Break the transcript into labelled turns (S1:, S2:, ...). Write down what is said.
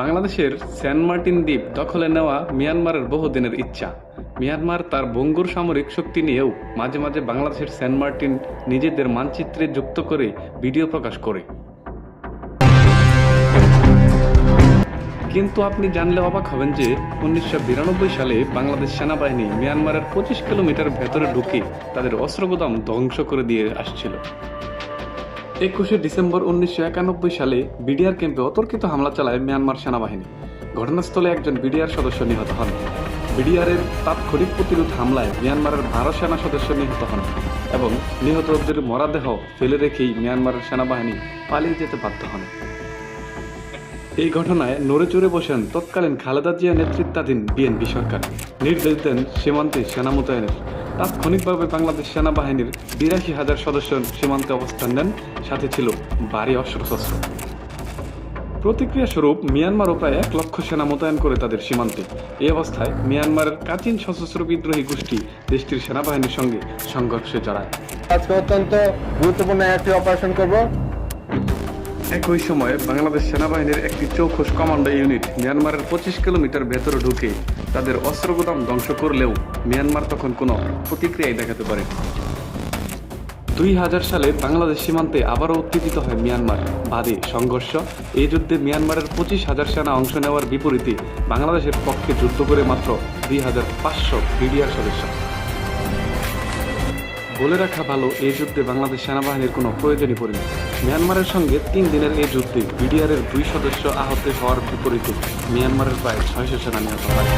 S1: বাংলাদেশের Saint Martin দ্বীপ দখলে নেওয়া মিয়ানমারের বহুদিনের ইচ্ছা। মিয়ানমার তার বঙ্গুর সামরিক শক্তি নিয়েও মাঝে মাঝে বাংলাদেশের সেন্ট মার্টিন নিজেদের মানচিত্রে যুক্ত করে ভিডিও প্রকাশ করে। কিন্তু আপনি জানলে অবাক হবেন যে উনিশশো বিরানব্বই সালে বাংলাদেশ সেনাবাহিনী মিয়ানমারের পঁচিশ কিলোমিটার ভেতরে ঢুকে তাদের অস্ত্রগোদাম ধ্বংস করে দিয়ে আসছিল। একুশে ডিসেম্বর উনিশশো একানব্বই সালে বিডিআর ক্যাম্পে অতর্কিত হামলা চালায় মিয়ানমার সেনাবাহিনী। ঘটনাস্থলে একজন বিডিআর সদস্য নিহত হন। বিডিআরের তাৎক্ষণিক প্রতিরোধ হামলায় মিয়ানমারের বারো সেনা সদস্য নিহত হন এবং নিহতদের মরাদেহ ফেলে রেখেই মিয়ানমারের সেনাবাহিনী পালিয়ে যেতে বাধ্য হন। এই ঘটনায় নড়ে চড়ে বসেন তৎকালীন খালেদা জিয়া নেতৃত্বাধীন বিএনপি সরকার। নির্দেশ দেন সীমান্তে সেনা মোতায়েনের। তাৎক্ষণিকভাবে বাংলাদেশ সেনাবাহিনীর বিরাশি হাজার সদস্য সীমান্তে অবস্থান নেন, সাথে ছিল ভারী অস্ত্রশস্ত্র। প্রতিক্রিয়া স্বরূপ মিয়ানমারও প্রায় এক লক্ষ সেনা মোতায়েন করে তাদের সীমান্তে। এই অবস্থায় মিয়ানমারের কাচিন সশস্ত্র বিদ্রোহী গোষ্ঠী দেশটির সেনাবাহিনীর সঙ্গে সংঘর্ষে জড়ায়।
S2: আজকে অত্যন্ত গুরুত্বপূর্ণ একটি অপারেশন করব।
S1: একই সময়ে বাংলাদেশ সেনাবাহিনীর একটি চৌখুশ কমান্ডো ইউনিট মিয়ানমারের পঁচিশ কিলোমিটার ভেতরে ঢুকে তাদের অস্ত্রগোদাম ধ্বংস করলেও মিয়ানমার তখন কোনো প্রতিক্রিয়াই দেখাতে পারে দুই হাজার সালে বাংলাদেশ সীমান্তে আবারও উত্তেজিত হয় মিয়ানমার। বাদে সংঘর্ষ এই যুদ্ধে মিয়ানমারের পঁচিশ হাজার সেনা অংশ নেওয়ার বিপরীতে বাংলাদেশের পক্ষে যুদ্ধ করে মাত্র দুই হাজার পাঁচশো বিডিআর সদস্য। বলে রাখা ভালো এই যুদ্ধে বাংলাদেশ সেনাবাহিনীর কোনো প্রয়োজনই পড়েনি মিয়ানমারের সঙ্গে তিন দিনের এই যুদ্ধে বিডিআরের দুই সদস্য আহত হওয়ার বিপরীতে মিয়ানমারের প্রায় ছয়শো সেনা নিহত হয়।